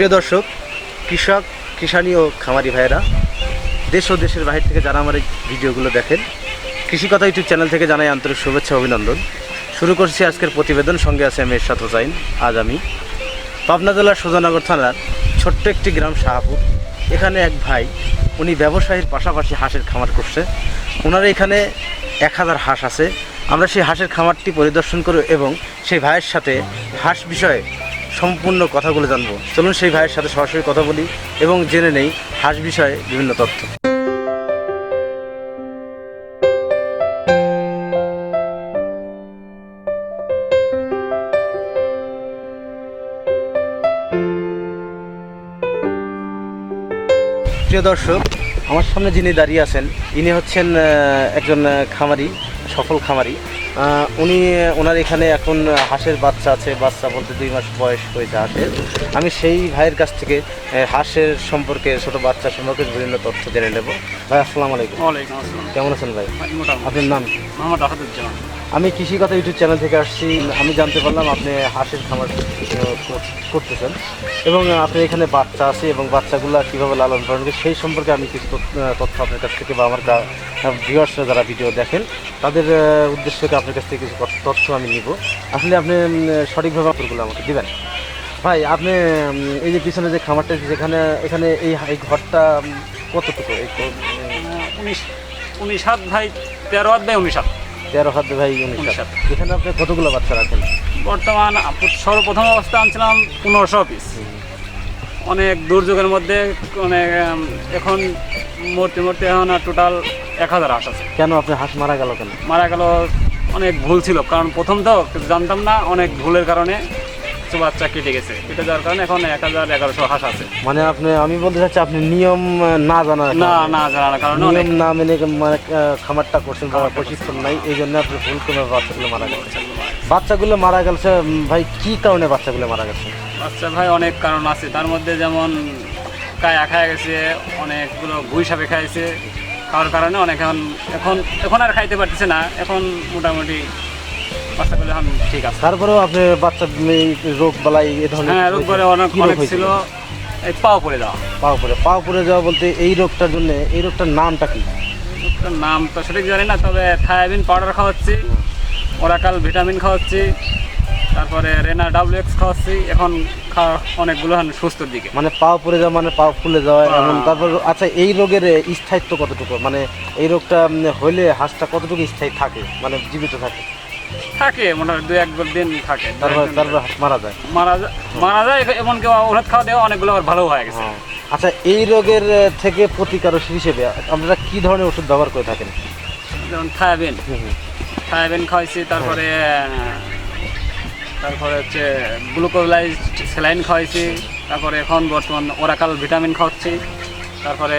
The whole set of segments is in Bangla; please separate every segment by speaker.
Speaker 1: প্রিয় দর্শক, কৃষক, কিষানি ও খামারি ভাইয়েরা, দেশ ও দেশের বাহির থেকে যারা আমার এই ভিডিওগুলো দেখেন কৃষিকথা ইউটিউব চ্যানেল থেকে জানাই আন্তরিক শুভেচ্ছা অভিনন্দন। শুরু করছি আজকের প্রতিবেদন, সঙ্গে আছে আমি এরশাদ হোসাইন, আজ আমি পাবনা জেলার সুজানগর থানার ছোট্ট একটি গ্রাম শাহাপুর। এখানে এক ভাই, উনি ব্যবসায়ীর পাশাপাশি হাঁসের খামার করছে। ওনার এখানে এক হাজার হাঁস আছে। আমরা সেই হাঁসের খামারটি পরিদর্শন করব এবং সেই ভাইয়ের সাথে হাঁস বিষয়ে সম্পূর্ণ কথাগুলো জানব। চলুন সেই ভাইয়ের সাথে সরাসরি কথা বলি এবং জেনে নেই হাঁস বিষয়ে বিভিন্ন তথ্য। প্রিয় দর্শক, আমার সামনে যিনি দাঁড়িয়ে আছেন, ইনি হচ্ছেন একজন খামারি, সফল খামারি। উনি ওনার এখানে এখন হাঁসের বাচ্চা আছে বাচ্চা বলতে দুই মাস বয়স হয়েছে হাঁসের। আমি সেই ভাইয়ের কাছ থেকে হাঁসের সম্পর্কে ছোট বাচ্চা সম্পর্কে বিভিন্ন তথ্য জেনে নেব। ভাই আসসালামু আলাইকুম। কেমন আছেন ভাই? আপনার নাম?
Speaker 2: মোহাম্মদ আসাদুজ্জামান।
Speaker 1: আমি কৃষি কথা ইউটিউব চ্যানেল থেকে আসছি। আমি জানতে পারলাম আপনি হাঁসের খামার করতেছেন এবং আপনার এখানে বাচ্চা আছে এবং বাচ্চাগুলো কীভাবে লালন পালন করে, সেই সম্পর্কে আমি কিছু তথ্য আপনার কাছ থেকে বা আমার ভিউয়ার্সরা যারা ভিডিও দেখেন, তাদের উদ্দেশ্যকে আপনার কাছ থেকে কিছু তথ্য- আমি নিব। আসলে আপনি সঠিকভাবে আপনারগুলো আমাকে দিবেন। ভাই, আপনি এই যে পিছনে যে খামারটা যেখানে এখানে এই এই ঘরটা কতটুকু? এই
Speaker 2: উনিশ উনিশ হাত ভাই, তেরো হাত ভাই উনিশ হাত।
Speaker 1: তেরো হাত ভাই উনিশ হাত। এখানে আপনি কতগুলো বাচ্চা রাখেন
Speaker 2: বর্তমান সর্বপ্রথম অবস্থা আনছিলাম পনেরোশো পিস অনেক দুর্যোগের মধ্যে অনেক এখন মূর্তি মূর্তি এখন টোটাল এক হাজার হাঁস আছে।
Speaker 1: কেন আপনি হাঁস মারা গেল কেন?
Speaker 2: মারা গেল অনেক ভুল ছিল। কারণ প্রথম তো জানতাম না অনেক ভুলের কারণে। কিছু বাচ্চা কেটে গেছে। কেটে যাওয়ার কারণে এখন এক হাজার এগারোশো হাঁস আছে।
Speaker 1: মানে আপনি আমি বলতে চাচ্ছি আপনি নিয়ম না জানার
Speaker 2: না না জানার কারণে অনেক
Speaker 1: নিয়ম না মেনে মানে খামারটা করছেন বা প্রশিক্ষণ নাই এই জন্য আপনি ভুল করে বাচ্চাগুলো মারা গেছে। বাচ্চাগুলো মারা গেছে ভাই কি কারণে বাচ্চাগুলো মারা গেছে?
Speaker 2: বাচ্চা ভাই অনেক কারণ আছে। তার মধ্যে যেমন কায়া খায় গেছে অনেকগুলো ভুই সাপে খাইছে। খাওয়ার কারণে অনেক এখন এখন এখন আর খাইতে পারতেছে না। এখন মোটামুটি বাচ্চাগুলো এখন ঠিক আছে।
Speaker 1: তারপরেও আপনি বাচ্চা রোগ বালাই এ ধরনের
Speaker 2: হ্যাঁ রোগ করে অনেক? ছিল। এই পাও পড়ে যাওয়া।
Speaker 1: পাও পরে পাও পরে যাওয়া বলতে এই রোগটার জন্য এই রোগটার নামটা কি?
Speaker 2: রোগটার নাম তো সঠিক জানি না তবে থায়াবিন পাউডার খাওয়াচ্ছি ওরাকাল ভিটামিন খাওয়াচ্ছি তারপরে রেনা ডাব্লিউ এক্স খাওয়াচ্ছি এখন খাওয়া অনেকগুলো এখন সুস্থর দিকে।
Speaker 1: মানে পাও পরে যাওয়া মানে পাও ফুলে যাওয়া
Speaker 2: হ্যাঁ।
Speaker 1: এমন তারপর আচ্ছা এই রোগের স্থায়িত্ব কতটুকু? মানে এই রোগটা হলে হাঁসটা কতটুকু স্থায়ী থাকে মানে জীবিত থাকে?
Speaker 2: থাকে মোটামুটি দু এক দিন থাকে।
Speaker 1: তারপর তারপর মারা যায়।
Speaker 2: মারা যায় মারা যায় এমনকি ওষুধ খাওয়া দেওয়া অনেকগুলো আবার ভালো হয়ে গেছে।
Speaker 1: আচ্ছা এই রোগের থেকে প্রতিকারক হিসেবে আপনারা কি ধরনের ওষুধ ব্যবহার করে থাকেন?
Speaker 2: যেমন থায়াবিন। থায়াবিন খাওয়াইছি তারপরে তারপরে হচ্ছে গ্লুকোলাইজ স্যালাইন খাওয়াইছি তারপরে এখন বর্তমান ওরাকাল ভিটামিন খাওয়াচ্ছি তারপরে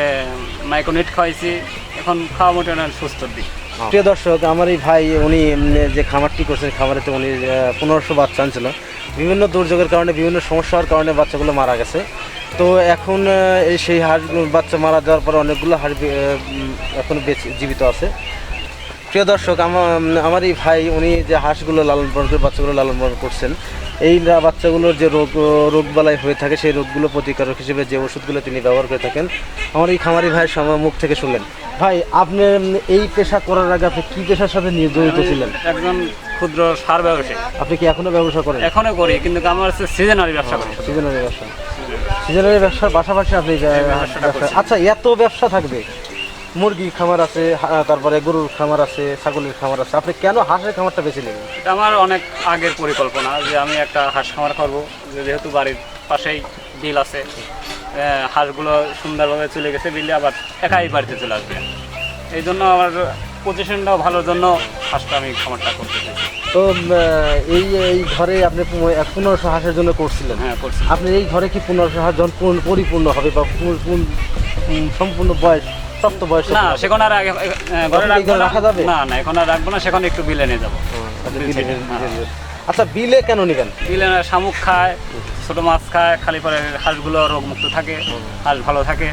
Speaker 2: মাইক্রোনিট খাওয়াইছি এখন খাওয়া মোটামুটি সুস্থর দিক।
Speaker 1: প্রিয় দর্শক, আমার এই ভাই, উনি যে খামারটি করছেন খামারেতে উনি পনেরোশো বাচ্চা আনছিল। বিভিন্ন দুর্যোগের কারণে, বিভিন্ন সমস্যার কারণে বাচ্চাগুলো মারা গেছে। তো এখন এই সেই হাঁসগুলো, বাচ্চা মারা যাওয়ার পরে অনেকগুলো হাঁস এখনও বেঁচে, জীবিত আছে। প্রিয় দর্শক আমার আমার এই ভাই, উনি যে হাঁসগুলো লালন পালন করে, বাচ্চাগুলো লালন পালন করছেন এই বাচ্চাগুলোর যে রোগ রোগবালাই হয়ে থাকে সেই রোগগুলো প্রতিকারক হিসেবে যে ওষুধগুলো তিনি ব্যবহার করে থাকেন আমার এই খামারি ভাইয়ের সময় মুখ থেকে শুনলেন। ভাই আপনি এই পেশা করার আগে আপনি কী পেশার সাথে নিয়ে জড়িত ছিলেন?
Speaker 2: একজন ক্ষুদ্র সার ব্যবসায়ী।
Speaker 1: আপনি কি এখনও ব্যবসা করেন?
Speaker 2: এখনও করি কিন্তু আমার হচ্ছে সিজনারি ব্যবসা করি।
Speaker 1: সিজনারি ব্যবসা। সিজনারি ব্যবসার পাশাপাশি আপনি। আচ্ছা এত ব্যবসা থাকবে? মুরগি খামার আছে তারপরে গরুর খামার আছে ছাগলের খামার আছে। আপনি কেন হাঁসের খামারটা বেছে নেবেন?
Speaker 2: এটা আমার অনেক আগের পরিকল্পনা যে আমি একটা হাঁস খামার করব। যে যেহেতু বাড়ির পাশেই বিল আছে হাঁসগুলো সুন্দরভাবে চলে গেছে বিলে আবার একাই বাড়িতে চলে আসবে। এই জন্য আমার পজিশনটাও ভালোর জন্য হাঁসটা আমি খামারটা করতে চাইছি।
Speaker 1: তো এই এই ঘরে আপনি পনেরোশো হাঁসের জন্য করছিলেন।
Speaker 2: হ্যাঁ করছি।
Speaker 1: আপনি এই ঘরে কি পনেরোশো হাঁস যখন পরিপূর্ণ হবে বা পূর্ণ- পূর্ণ- সম্পূর্ণ বয়স? প্রাপ্ত বয়স
Speaker 2: না সেখন আর আগে ঘরে রাখব
Speaker 1: রাখা যাবে?
Speaker 2: না না এখন আর রাখব না সেখানে একটু বিলে নিয়ে যাব।
Speaker 1: আচ্ছা, বিলে- আচ্ছা কেন নেবেন?
Speaker 2: বিলে শামুক খায় ছোট মাছ খায় খালি পরে হাঁসগুলো রোগমুক্ত থাকে হাঁস ভালো থাকে।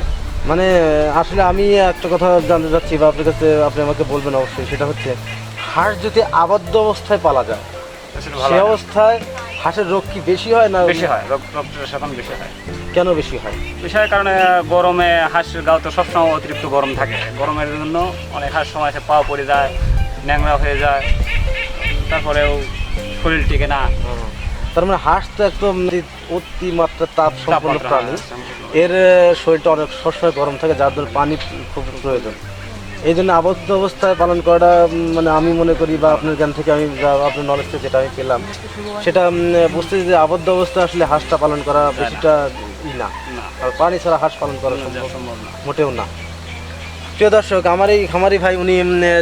Speaker 1: মানে আসলে আমি একটা কথা জানতে চাচ্ছি বা আপনার কাছে আপনি আমাকে বলবেন অবশ্যই সেটা হচ্ছে হাঁস যদি আবদ্ধ অবস্থায় পালা যায় সে। অবস্থায় হাঁসের রোগ কি বেশি হয় না
Speaker 2: বেশি হয় রোগ সেখন বেশি হয়।
Speaker 1: কেন বেশি হয়?
Speaker 2: বিষয়ের কারণে গরমে হাঁসের গাও তো সবসময় অতিরিক্ত গরম থাকে। গরমের জন্য অনেক হাঁস সময় সে পাওয়া পড়ে যায় ন্যাংরা হয়ে যায় তারপরেও শরীর টিকে না।
Speaker 1: তার মানে হাঁস তো একদম অতিমাত্রা তাপ সম্পন্ন প্রাণী
Speaker 2: হ্যাঁ,
Speaker 1: এর শরীরটা অনেক সবসময় গরম থাকে যার জন্য পানি খুব প্রয়োজন। এই জন্য আবদ্ধ অবস্থায় পালন করাটা মানে আমি মনে করি বা আপনার জ্ঞান থেকে আমি যা আপনার নলেজ থেকে যেটা আমি পেলাম সেটা উম, বুঝতেছি যে আবদ্ধ অবস্থায় আসলে হাঁসটা পালন করা বেশিটা ই না। আর পানি ছাড়া হাঁস পালন করা সম্ভব মোটেও না। প্রিয় দর্শক আমার এই খামারি ভাই উনি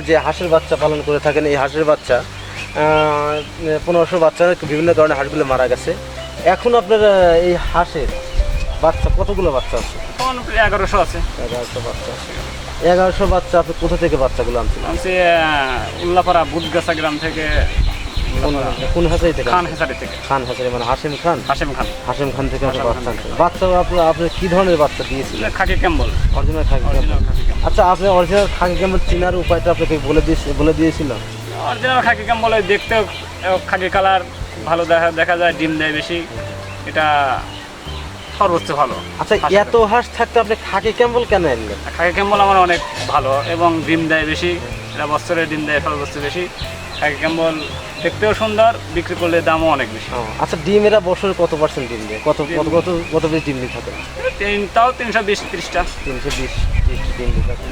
Speaker 1: যে হাঁসের বাচ্চা পালন করে থাকেন এই হাঁসের বাচ্চা পনেরোশো বাচ্চা বিভিন্ন কারণে হাঁসগুলো মারা গেছে। এখন আপনার এই হাঁসের বাচ্চা কতগুলো বাচ্চা আছে?
Speaker 2: এগারোশো আছে।
Speaker 1: এগারোশো বাচ্চা আছে। এগারোশো বাচ্চা আপনি কোথা থেকে বাচ্চাগুলো আনছিলেন
Speaker 2: আমি উল্লাপাড়া বুদগাছা গ্রাম থেকে।
Speaker 1: কোন হাঁসাই থেকে?
Speaker 2: খান হেসারি থেকে।
Speaker 1: খান হাসারি মানে হাসিম খান?
Speaker 2: হাসিম খান।
Speaker 1: হাসিম খান থেকে আপনি
Speaker 2: হাসেম
Speaker 1: বাচ্চা
Speaker 2: খান
Speaker 1: আনছেন বাচ্চা আপনার আপনি কি ধরনের বাচ্চা দিয়েছিলেন?
Speaker 2: Khaki Campbell.
Speaker 1: Original khaki
Speaker 2: Campbell.
Speaker 1: আচ্ছা আপনি অরিজিনাল খাকি কেমন চিনার উপায়টা আপনাকে বলে দিয়ে বলে দিয়েছিল
Speaker 2: অরিজিনাল খাকি ক্যাম্বল ওই দেখতেও খাকি কালার ভালো দেখা দেখা যায় ডিম দেয় বেশি। এটা সর্বোচ্চ ভালো।
Speaker 1: আচ্ছা এত হাঁস থাকতে আপনি খাকি ক্যাম্বল কেন আনলেন?
Speaker 2: খাকি ক্যাম্বল আমার অনেক ভালো এবং ডিম দেয় বেশি। এটা বছরে ডিম দেয় সর্বোচ্চ বেশি। খাকি ক্যাম্বল দেখতেও সুন্দর বিক্রি করলে দামও অনেক বেশি।
Speaker 1: আচ্ছা ডিম এরা বছরে কত পার্সেন্ট ডিম দেয়? কত কত কত কত বেশি ডিম দিয়ে থাকে
Speaker 2: তাও তিনশো বিশ ত্রিশটা।
Speaker 1: তিনশো বিশ ডিম দিয়ে থাকে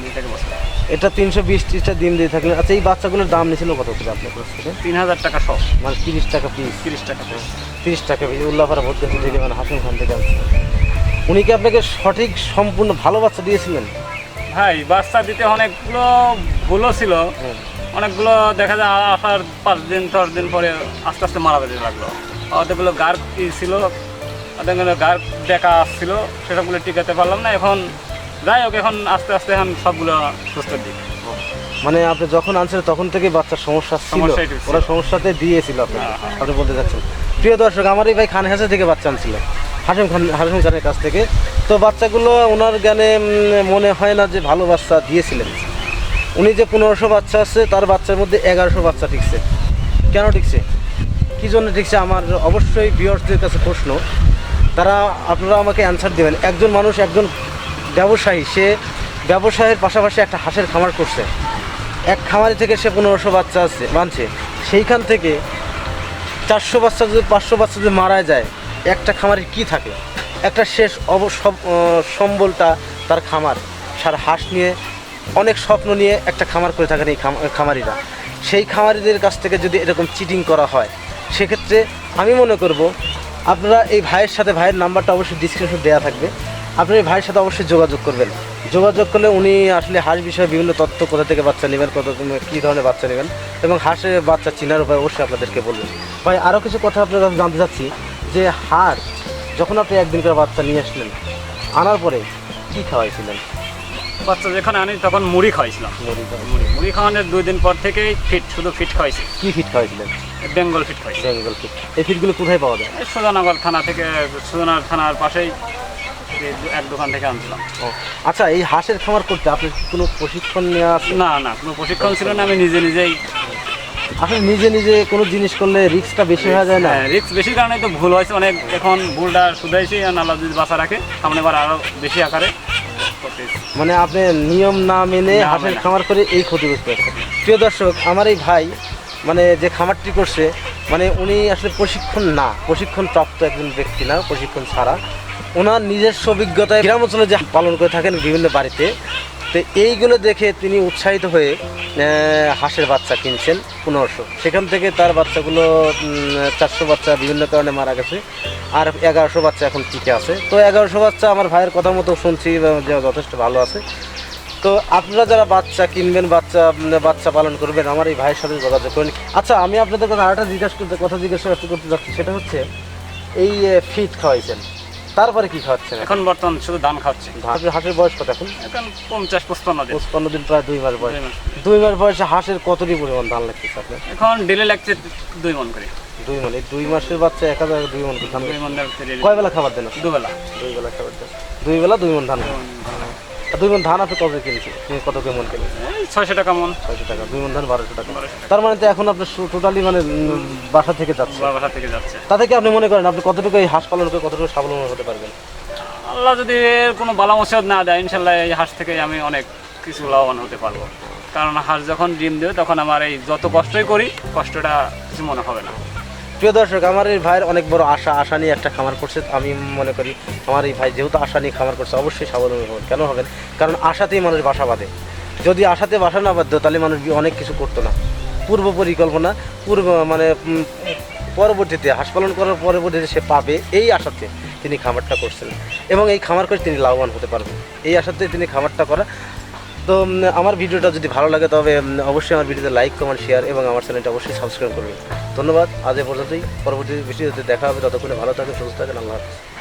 Speaker 1: এটা তিনশো বিশ ত্রিশটা ডিম দিয়ে থাকলে আচ্ছা এই বাচ্চাগুলোর দাম নিয়েছিল কত করে আপনার কাছ থেকে?
Speaker 2: তিন হাজার টাকা সব।
Speaker 1: মানে তিরিশ টাকা পিস
Speaker 2: তিরিশ টাকা piece।
Speaker 1: তিরিশ টাকা পিস উল্লাপাড়া ভোটগাছি থেকে মানে হাসিম খান থেকে উনি কি আপনাকে সঠিক সম্পূর্ণ ভালো বাচ্চা দিয়েছিলেন?
Speaker 2: ভাই বাচ্চা দিতে অনেকগুলো ভুলও ছিল। অনেকগুলো দেখা যায় আসার পাঁচ দিন দশ দিন পরে আস্তে আস্তে মারা যেতে লাগল। অতগুলো গার ই ছিল অতগুলো গার দেখা আসছিল সেসবগুলো টিকাতে পারলাম না। এখন যাই হোক এখন আস্তে আস্তে এখন সবগুলো সুস্থ দিক।
Speaker 1: মানে আপনি যখন আনছিলেন তখন থেকে বাচ্চার সমস্যা ছিল। ওরা সমস্যাতে দিয়েছিল আপনাকে।
Speaker 2: হ্যাঁ, হ্যাঁ।
Speaker 1: আপনি বলতে চাচ্ছেন। প্রিয় দর্শক আমার এই ভাই খান হাসা থেকে বাচ্চা আনছিল। হাসিম খান হাসিম খানের কাছ থেকে। তো বাচ্চাগুলো ওনার জ্ঞানে মনে হয় না যে ভালো বাচ্চা দিয়েছিলেন। উনি যে পনেরোশো বাচ্চা আছে, তার বাচ্চার মধ্যে এগারোশো বাচ্চা ঠিকছে কেন ঠিকছে কী জন্য ঠিকছে আমার অবশ্যই ভিউয়ার্সদের কাছে প্রশ্ন। তারা, আপনারা আমাকে অ্যান্সার দেবেন। একজন মানুষ, একজন ব্যবসায়ী, সে ব্যবসায়ের পাশাপাশি একটা হাঁসের খামার করছে। এক খামারি থেকে সে পনেরোশো বাচ্চা আছে মানছে সেইখান থেকে চারশো বাচ্চা যদি, পাঁচশো বাচ্চা যদি মারা যায়, একটা খামারের কি থাকে? একটা শেষ অব সম্বলটা তার খামার। সার হাঁস নিয়ে, অনেক স্বপ্ন নিয়ে একটা খামার করে থাকেন এই খাম- খামারিরা। সেই খামারিদের কাছ থেকে যদি এরকম চিটিং করা হয়, সেক্ষেত্রে আমি মনে করব, আপনারা এই ভাইয়ের সাথে, ভাইয়ের নাম্বারটা অবশ্যই ডিসক্রিপশন দেওয়া থাকবে। আপনার এই ভাইয়ের সাথে অবশ্যই যোগাযোগ করবেন। যোগাযোগ করলে উনি আসলে হাঁস বিষয়ে বিভিন্ন তথ্য কোথা থেকে বাচ্চা নেবেন কত কী ধরনের বাচ্চা নেবেন এবং হাঁসের বাচ্চা চিনার উপায় অবশ্যই আপনাদেরকে বলবেন ভাই আরও কিছু কথা আপনার কাছে জানতে চাচ্ছি যে হাঁস যখন আপনি একদিন করে বাচ্চা নিয়ে আসলেন আনার পরে কী খাওয়াইছিলেন?
Speaker 2: বাচ্চা যেখানে আনি তখন মুড়ি খাওয়াইছিলাম।
Speaker 1: মুড়ি
Speaker 2: মুড়ি মুড়ি খাওয়ানোর দুই দিন পর থেকেই ফিট শুধু ফিট খাওয়াইছি।
Speaker 1: কী ফিট খাওয়াইছিলেন?
Speaker 2: বেঙ্গল ফিট খাওয়াইছি।
Speaker 1: Bengal feed. এই ফিটগুলো কোথায় পাওয়া যায়?
Speaker 2: এই সুজানগর থানা থেকে সুজানগর থানার পাশেই এক দোকান থেকে আনছিলাম।
Speaker 1: ও আচ্ছা এই হাঁসের খামার করতে আপনি কি কোনো প্রশিক্ষণ নেওয়া
Speaker 2: না না কোনো প্রশিক্ষণ ছিল না আমি নিজে নিজেই
Speaker 1: আসলে নিজে নিজে কোনো জিনিস করলে রিস্কটা বেশি হয়ে যায় না?
Speaker 2: রিক্স বেশি কারণে তো ভুল হয়েছে অনেক এখন ভুলটা শুধাইছি আর আল্লাহ যদি বাঁচা রাখে সামনে বার আরও বেশি আকারে
Speaker 1: মানে আপনি নিয়ম না মেনে হাঁসের খামার করে এই ক্ষতিগ্রস্ত হচ্ছে প্রিয় দর্শক আমার এই ভাই মানে যে খামারটি করছে মানে উনি আসলে প্রশিক্ষণ না প্রশিক্ষণ প্রাপ্ত একজন ব্যক্তি না প্রশিক্ষণ ছাড়া। ওনার নিজস্ব অভিজ্ঞতায় গ্রাম অঞ্চলে যে পালন করে থাকেন বিভিন্ন বাড়িতে, তো এইগুলো দেখে তিনি উৎসাহিত হয়ে হাঁসের বাচ্চা কিনছেন পনেরোশো। সেখান থেকে তার বাচ্চাগুলো চারশো বাচ্চা বিভিন্ন কারণে মারা গেছে, আর এগারোশো বাচ্চা এখন টিকে আছে। তো এগারোশো বাচ্চা আমার ভাইয়ের কথা মতো শুনছি যে যথেষ্ট ভালো আছে। তো আপনারা যারা বাচ্চা কিনবেন, বাচ্চা বাচ্চা পালন করবেন, আমার এই ভাইয়ের সাথে যোগাযোগ করেন। আচ্ছা আমি আপনাদের কাছে আরেকটা জিজ্ঞাসা করতে, কথা জিজ্ঞাসা করতে যাচ্ছি, সেটা হচ্ছে, এই ফিট খাওয়াইছেন। তারপরে কি খাওয়াচ্ছেন?
Speaker 2: এখন বর্তমান শুধু ধান খাচ্ছে
Speaker 1: হাঁসের হাঁসের বয়স কত এখন?
Speaker 2: এখন পঞ্চাশ পঁচপান্ন দিন।
Speaker 1: পঁচপান্ন দিন প্রায় দুই মাস বয়স।
Speaker 2: দুই মাস।
Speaker 1: বয়সে হাঁসের কতটি পরিমাণ ধান লাগছে আপনার?
Speaker 2: এখন ডেলি লাগছে দুই মন করে।
Speaker 1: দুই মনে। দুই মাসের বাচ্চা এক হাজার দুই মন ধান
Speaker 2: মন
Speaker 1: কয় বেলা খাবার দেন
Speaker 2: দুবেলা।
Speaker 1: দুই বেলা খাবার দেন। দুই বেলা দুই মন ধান। দুই মন ধান আপনি কত কেমন
Speaker 2: ছয়শো টাকা মন
Speaker 1: ছয়শো টাকা। দুই মন ধান বারোশো টাকা। তার মানে তো এখন আপনার টোটালি মানে বাসা থেকে যাচ্ছে।
Speaker 2: বাসা থেকে যাচ্ছে।
Speaker 1: তাতে কি আপনি মনে করেন আপনি কতটুকু এই হাঁস পালন করে কতটুকু স্বাবলম্বী হতে পারবেন?
Speaker 2: আল্লাহ যদি এর কোনো বালা মুসিবত না দেয় ইনশাল্লাহ এই হাঁস থেকে আমি অনেক কিছু লাভবান হতে পারব। কারণ হাঁস যখন ডিম দেবে তখন আমার এই যত কষ্টই করি কষ্টটা কিছু মনে হবে না।
Speaker 1: প্রিয় দর্শক, আমার এই ভাইয়ের অনেক বড় আশা আশা নিয়ে একটা খামার করছে। আমি মনে করি আমার এই ভাই যেহেতু আশা নিয়ে খামার করছে, অবশ্যই স্বাবলম্বী হবেন। কেন হবেন? কারণ আশাতেই মানুষ বাসা বাঁধে। যদি আশাতে বাসা না বাঁধতো, তাহলে মানুষ অনেক কিছু করতো না। পূর্ব পরিকল্পনা, পূর্ব মানে পরবর্তীতে, হাঁস পালন করার পরবর্তীতে সে পাবে এই আশাতে তিনি খামারটা করছেন। এবং এই খামার করে তিনি লাভবান হতে পারবেন। এই আশাতে তিনি খামারটা করা তো আমার ভিডিওটা যদি ভালো লাগে, তবে অবশ্যই আমার ভিডিওতে লাইক কমেন্ট শেয়ার এবং আমার চ্যানেলটা অবশ্যই সাবস্ক্রাইব করবেন। ধন্যবাদ, আজ এ পর্যন্তই। পরবর্তী ভিডিওতে দেখা হবে। ততক্ষণে ভালো থাকেন, সুস্থ থাকেন, আল্লাহ হাফিজ।